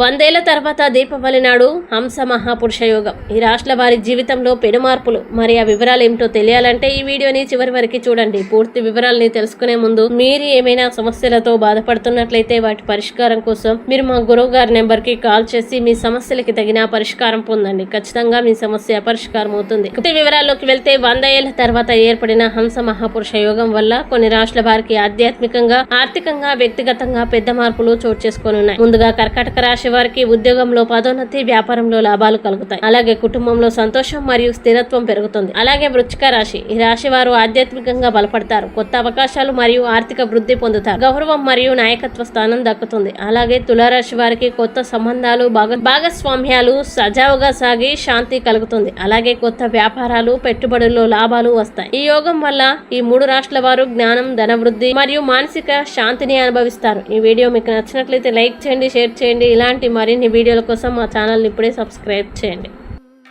వందేళ్ళ తర్వాత దీపావళి నాడు హంస మహాపురుష యోగం. ఈ రాష్ట్ర వారి జీవితంలో పెను మార్పులు మరి ఆ వివరాలు ఏమిటో తెలియాలంటే ఈ వీడియోని చివరి వరకు చూడండి. పూర్తి వివరాలని తెలుసుకునే ముందు మీరు ఏమైనా సమస్యలతో బాధపడుతున్నట్లయితే వాటి పరిష్కారం కోసం మీరు మా గురువు గారి నెంబర్కి కాల్ చేసి మీ సమస్యలకి తగిన పరిష్కారం పొందండి. ఖచ్చితంగా మీ సమస్య పరిష్కారం అవుతుంది. పూర్తి వివరాల్లోకి వెళ్తే వంద ఏళ్ళ తర్వాత ఏర్పడిన హంస మహాపురుష యోగం వల్ల కొన్ని రాష్ట్ర వారికి ఆధ్యాత్మికంగా ఆర్థికంగా వ్యక్తిగతంగా పెద్ద మార్పులు చోటు చేసుకొని ఉన్నాయి. ముందుగా కర్కాటక రాశి వారికి ఉద్యోగంలో పదోన్నతి వ్యాపారంలో లాభాలు కలుగుతాయి. అలాగే కుటుంబంలో సంతోషం మరియు స్థిరత్వం పెరుగుతుంది. అలాగే వృచ్చిక రాశి. ఈ రాశి వారు ఆధ్యాత్మికంగా బలపడతారు. కొత్త అవకాశాలు మరియు ఆర్థిక వృద్ధి పొందుతారు. గౌరవం మరియు నాయకత్వ స్థానం దక్కుతుంది. అలాగే తులారాశి వారికి కొత్త సంబంధాలు భాగ భాగస్వామ్యాలు సజావుగా సాగి శాంతి కలుగుతుంది. అలాగే కొత్త వ్యాపారాలు పెట్టుబడుల్లో లాభాలు వస్తాయి. ఈ యోగం వల్ల ఈ మూడు రాష్ట్రాల వారు జ్ఞానం ధనవృద్ధి మరియు మానసిక శాంతిని అనుభవిస్తారు. ఈ వీడియో మీకు నచ్చినట్లయితే లైక్ చేయండి షేర్ చేయండి. ఇలాంటి మరిన్ని వీడియోల కోసం మా ఛానల్ని ఇప్పుడే సబ్స్క్రైబ్ చేయండి.